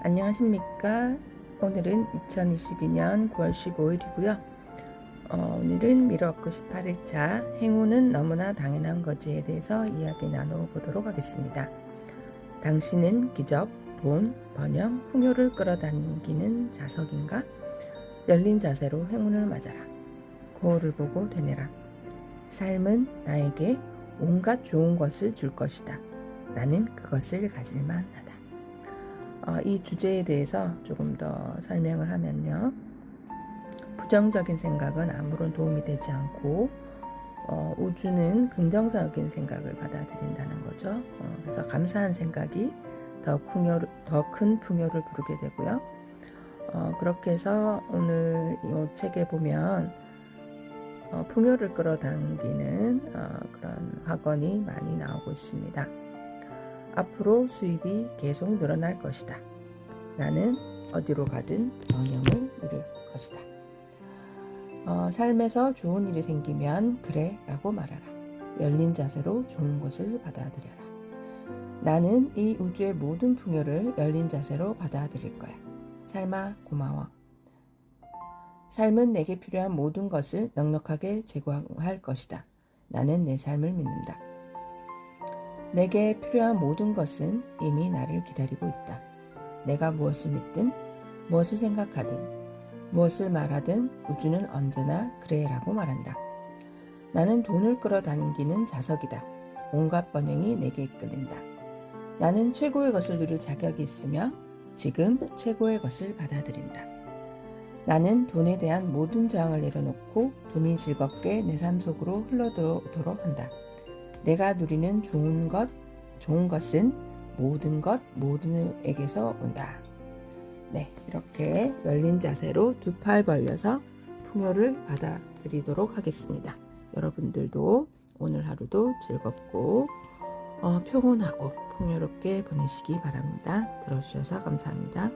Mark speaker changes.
Speaker 1: 안녕하십니까. 오늘은 2022년 9월 15일이고요. 어, 오늘은 미러크 18일차 행운은 너무나 당연한 거지에 대해서 이야기 나눠보도록 하겠습니다. 당신은 기적, 돈, 번영, 풍요를 끌어당기는 자석인가? 열린 자세로 행운을 맞아라. 거울을 보고 되뇌라. 삶은 나에게 온갖 좋은 것을 줄 것이다. 나는 그것을 가질만 하다. 어, 이 주제에 대해서 조금 더 설명을 하면요. 부정적인 생각은 아무런 도움이 되지 않고 어, 우주는 긍정적인 생각을 받아들인다는 거죠. 어, 그래서 감사한 생각이 더, 풍요를, 더큰 풍요를 부르게 되고요. 어, 그렇게 해서 오늘 이 책에 보면 어, 풍요를 끌어당기는 어, 그런 학원이 많이 나오고 있습니다. 앞으로 수입이 계속 늘어날 것이다. 나는 어디로 가든 번영을 이룰 것이다. 어, 삶에서 좋은 일이 생기면 그래 라고 말하라. 열린 자세로 좋은 것을 받아들여라. 나는 이 우주의 모든 풍요를 열린 자세로 받아들일 거야. 삶아 고마워. 삶은 내게 필요한 모든 것을 넉넉하게 제공할 것이다. 나는 내 삶을 믿는다. 내게 필요한 모든 것은 이미 나를 기다리고 있다. 내가 무엇을 믿든, 무엇을 생각하든, 무엇을 말하든 우주는 언제나 그래라고 말한다. 나는 돈을 끌어당기는 자석이다. 온갖 번영이 내게 이끌린다. 나는 최고의 것을 누릴 자격이 있으며 지금 최고의 것을 받아들인다. 나는 돈에 대한 모든 저항을 내려놓고 돈이 즐겁게 내 삶 속으로 흘러들어오도록 한다. 내가 누리는 좋은 것, 좋은 것은 모든 것, 모든 에게서 온다. 네, 이렇게 열린 자세로 두 팔 벌려서 풍요를 받아들이도록 하겠습니다. 여러분들도 오늘 하루도 즐겁고 어, 평온하고 풍요롭게 보내시기 바랍니다. 들어주셔서 감사합니다.